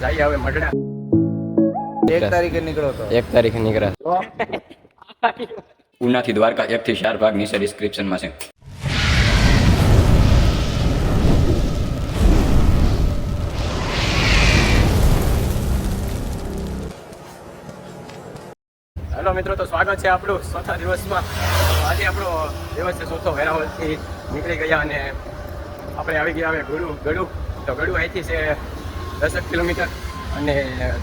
જઈએ હવે મઢડા. એક તારીખે નીકળો તો. એક તારીખે નીકળ્યા ઉનાથી દ્વારકા એકથી ચાર ભાગ નીચે ડિસ્ક્રિપ્શનમાં છે. હેલો મિત્રો તો સ્વાગત છે આપણું ચોથા દિવસમાં. આજે આપણો દિવસ છે ચોથો વેરાવળથી નીકળી ગયા અને આપણે આવી ગયા હવે ગળું ગળું તો ગળું અહીંથી છે દસક કિલોમીટર અને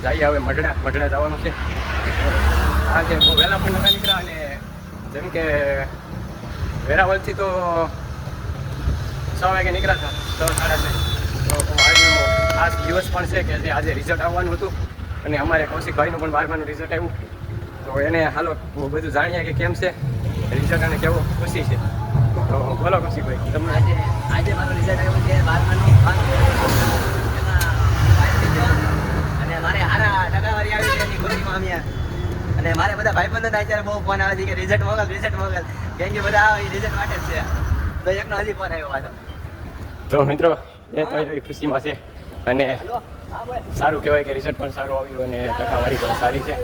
જઈએ હવે મઢડા મઢડા જવાનું છે. આજે વહેલા પણ નતા નીકળ્યા અને જેમ કે વેરાવળથી તો છ વાગે નીકળ્યા હતા, છ સાડા છ. તો આજનો ખાસ દિવસ પણ છે કે જે આજે રિઝલ્ટ આવવાનું હતું અને અમારે કૌશિકભાઈનું પણ બારમાનું રિઝલ્ટ આવ્યું. તો એને હાલો બધું જાણીએ કે કેમ છે રિઝલ્ટ અને કેવો ખુશી છે. તો બોલો કૌશિકભાઈ તમને આજે આજે મારું રિઝલ્ટ આવ્યું છે બારમાનું પાસ એમાં પાસ થઈ ગયો. અને મારે હારા ટકાવારી આવી છે ખુશીમાં અને મારે બધા ભાઈબંધો અત્યારે બહુ ફોન આવે છે કે રિઝલ્ટ મોકલ રિઝલ્ટ મોકલ. કેમ કે બધા આવે રિઝલ્ટ માટે છે. તો એકનો હજી ફોન આવ્યો પાછો. તો મિત્રો, એ તો ખુશીમાં છે. અને સારું કહેવાય કે રિઝલ્ટ પણ સારું આવ્યું અને ટકાવારી પણ સારી છે.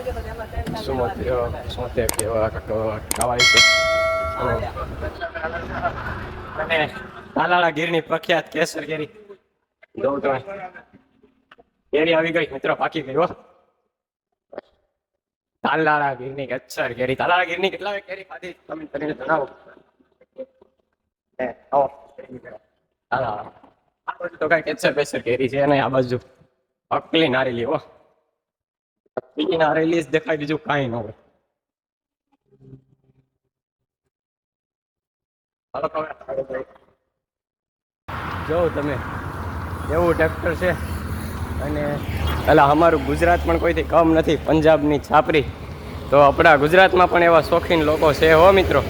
સુમોતેર ટકા- ટકાવારી છે? અને તાલાળા ગીરની પ્રખ્યાત કેસર કેરી જોઉં તમે કેરી આવી ગઈ. મિત્રો પાકી ગઈ હો તાલાળા ગીરની કેસર કેરી. તાલાળા ગીરની કેટલા કેરી ખાધી? તમે કરીને જણાવો. આ બાજુ તો કઈ કેસર બેસર કેરી છે અને આ બાજુ અકલી નારેલી, હો. બીજી નારેલી દેખાય, બીજું કાંઈ ન હોય. હાલો, તો હવે આગળ જઈએ. જો તમે, એવું ટ્રેક્ટર છે. અને એટલે અમારું ગુજરાત પણ કોઈથી કમ નથી, પંજાબની છાપરી. તો આપણા ગુજરાતમાં પણ એવા શોખીન લોકો છે હો મિત્રો.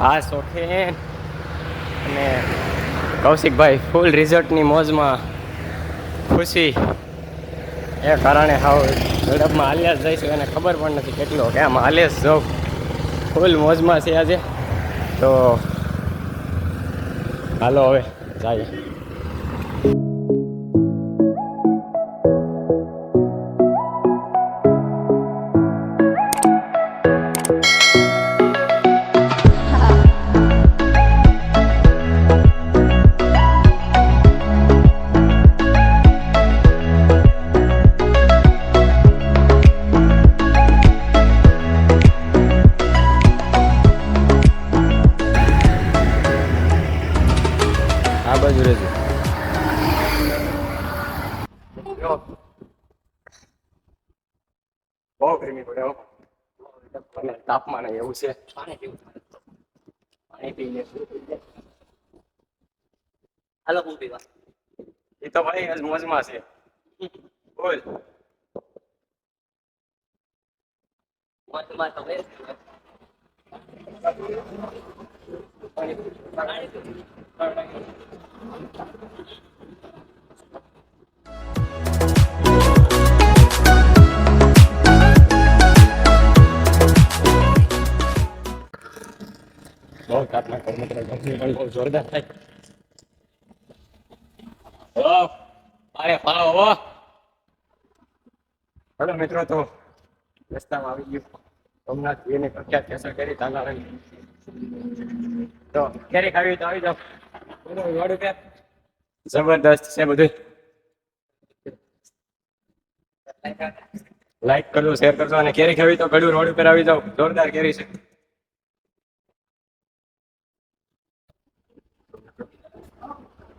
આ શોખીન. અને કૌશિકભાઈ ફૂલ રિઝલ્ટની મોજમાં ખુશી. એ કારણે હાવ ઝડપમાં હાલ્યા જઈશું, એને ખબર પણ નથી કેટલો કે આમ હાલે જ ફૂલ મોજમાં છે આજે. તો હાલો હવે જાય. બહુ ગરમી પડે હો અને તાપમાન એવું છે પાણી પીવું પાણી પી લે હાલો હું પીવા એ તો ભાઈ આજ મોજમાં છે બોલ મોજમાં તો હોય મિત્રો આવી પ્રખ્યાત કેસર કરી તો કેરી ખાવી તો આવી જાઓ. વાળું કે? જબરદસ્ત છે બધું. લાઈક કરજો શેર કરજો અને કેરી ખાવી તો ગળું રોડ ઉપર આવી જાઓ. જોરદાર કેરી છે.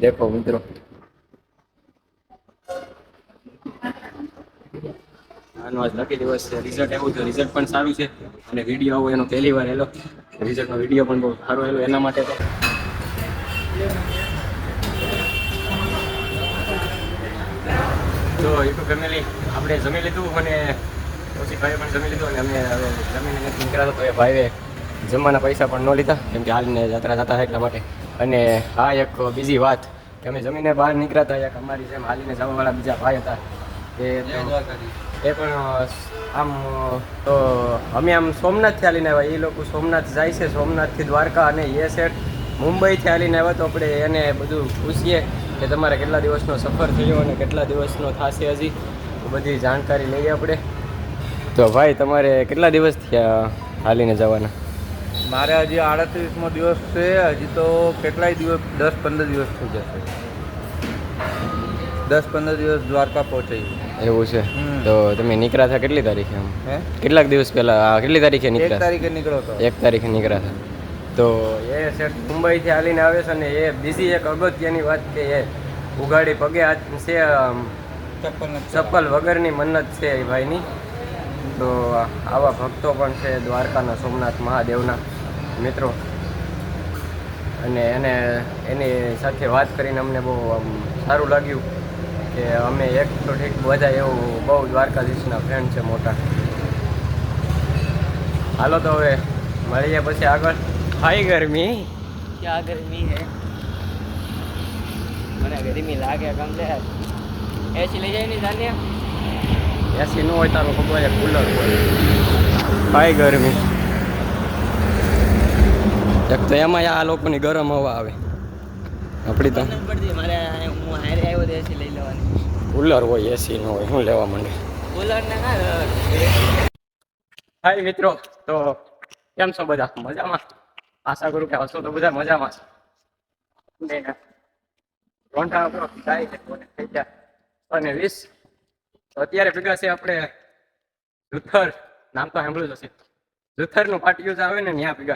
દેખો મિત્રો આનો આજ લકી દિવસ છે રિઝલ્ટ આવ્યું તો રિઝલ્ટ પણ સારું છે. અને વીડિયો આવો એનો પહેલી વાર એલો રિઝલ્ટનો વીડિયો પણ બહુ સારો એલો એના માટે તો. તો યુટ્યુબ ફેમિલી આપણે જમી લીધું અને પછી ભાઈએ પણ જમી લીધું અને અમે હવે જમીને નીકળ્યા તો એ ભાઈએ જમવાના પૈસા પણ ન લીધા કેમ કે હાલને જાત્રા જતા એટલા માટે. અને આ એક બીજી વાત કે અમે જમીને બહાર નીકળ્યા હતા એક અમારી જેમ હાલીને જવાવાળા બીજા ભાઈ હતા. એ એ પણ આમ તો અમે આમ સોમનાથથી હાલીને આવ્યા. એ લોકો સોમનાથ જાય છે સોમનાથથી દ્વારકા અને એ સેટ મુંબઈથી હાલીને આવ્યા તો આપણે એને બધું પૂછીએ કે તમારે કેટલા દિવસનો સફર થયો અને કેટલા દિવસનો થશે હજી. તો બધી જાણકારી લઈએ આપણે. તો ભાઈ તમારે કેટલા દિવસ થયા હાલીને જવાના? મારે હજી આડત્રીસમો દિવસ છે હજી તો કેટલાય દિવસ દસ પંદર દિવસ થઈ જશે. દસ પંદર દિવસ દ્વારકા પહોંચાઈ એવું છે? તો તમે નીકળ્યા હતા કેટલી તારીખે આમ કેટલાક દિવસ પહેલા આ કેટલી તારીખે એક નીકળ્યા તારીખે નીકળો તો. એક તારીખે નીકળ્યા હતા તો એ શેઠ મુંબઈથી હાલીને આવે છે અને એ બીજી એક અગત્યની વાત કે એ ઉગાડી પગે હાથ છે આમ, ચપ્પલ વગરની મન્નત છે એ ભાઈની. તો આવા ભક્તો પણ છે દ્વારકાના સોમનાથ મહાદેવના મિત્રો. અને એને એની સાથે વાત કરીને અમને બહુ સારું લાગ્યું કે અમે એક તો ઠીક બધા એવું બહુ દ્વારકાધીશના ફ્રેન્ડ છે મોટા. હાલો તો હવે મળીએ પછી આગળ. હાઈ ગરમી. ક્યાં ગરમી હે? મને ગરમી લાગે ગમશે એસી લઈ જાય ને સાને એસી ન હોય તારું ખબર કુલર હોય. હાઈ ગરમી. એક તો એમાં આ લોકોની ગરમ હવા આવે. આપણી તો. મારે હું હારે આવ્યો તો એસી લઈ લેવાની. કુલર હોય એસી ન હોય હું લેવા માંડે? કુલર ને હાય મિત્રો તો કેમ છો બધા? મજામાં? આશા કરું કે હશો તો બધા મજામાં છો. રોંઢા આપણો છે કોને થઈ ગયા અને વીસ. અત્યારે ભેગા છે આપણે જુથર. નામ તો સાંભળ્યું જ હશે. જુથરનું પાટિયું આવે ને ત્યાં ભેગા.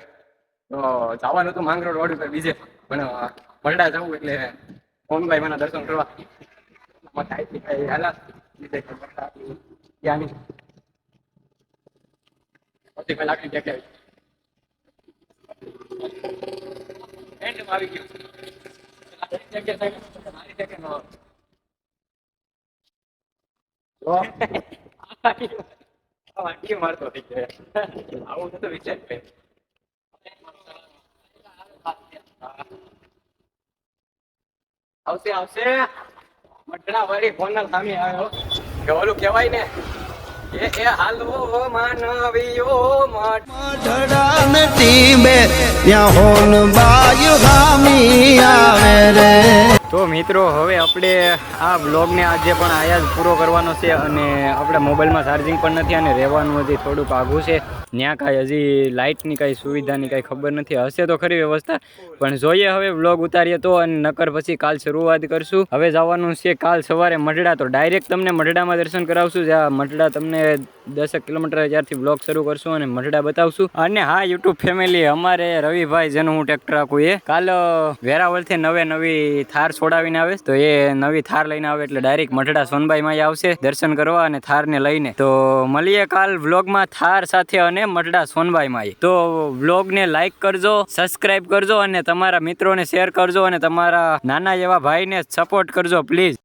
તો જવાનું હતું માંગરોળ રોડ ઉપર બીજે. પણ અ, મરડા જવું એટલે ઓમભાઈ મને દર્શન કરવા. મત આઈથી કઈ હાલા બીજે કઈ મરડા ત્યાંની પછી પેલા આખી જગ્યાએ એન્ડમાં આવી ગયું ન. આવશે આવશે મટડા વાળી ફોનના સામે આવ્યો કે ઓલું કહેવાય ને એ એ હાલો માનવીઓ મટ ઢડાને ટીમે ત્યાં હોન બાયુ હામી તો મિત્રો, હવે આપણે આ બ્લોગને આજે પણ આયા પૂરો કરવાનો છે અને આપણે મોબાઈલમાં ચાર્જિંગ પણ નથી અને રહેવાનું હજી થોડુંક આઘું છે. ત્યાં કાંઈ હજી લાઇટની કાંઈ સુવિધાની કાંઈ ખબર નથી. હશે તો ખરી વ્યવસ્થા, પણ જોઈએ હવે બ્લોગ ઉતારીએ તો અને નકર પછી કાલ શરૂઆત કરશું. હવે જવાનું છે કાલ સવારે મઢડા, તો ડાયરેક્ટ તમને મઢડામાં દર્શન કરાવશું. જ્યાં મઢડા તમને દસેક કિલોમીટર જ્યારથી બ્લોગ શરૂ કરશું અને મઢડા બતાવશું. અને હા યુટ્યુબ ફેમિલી અમારે રવિભાઈ જેનું હું ટ્રેક્ટર રાખું એ. કાલ વેરાવળથી નવે નવી થાર છોડાવીને આવે, તો એ નવી થાર લઈને આવે એટલે ડાયરેક્ટ મઢડા સોનબાઈમાં આવશે દર્શન કરવા અને થારને લઈને. તો મળીએ કાલ વ્લોગમાં થાર સાથે અને મઢડા સોનબાઈમાં તો વ્લોગને લાઈક કરજો સબસ્ક્રાઇબ કરજો અને તમારા મિત્રોને શેર કરજો અને તમારા નાના એવા ભાઈને સપોર્ટ કરજો પ્લીઝ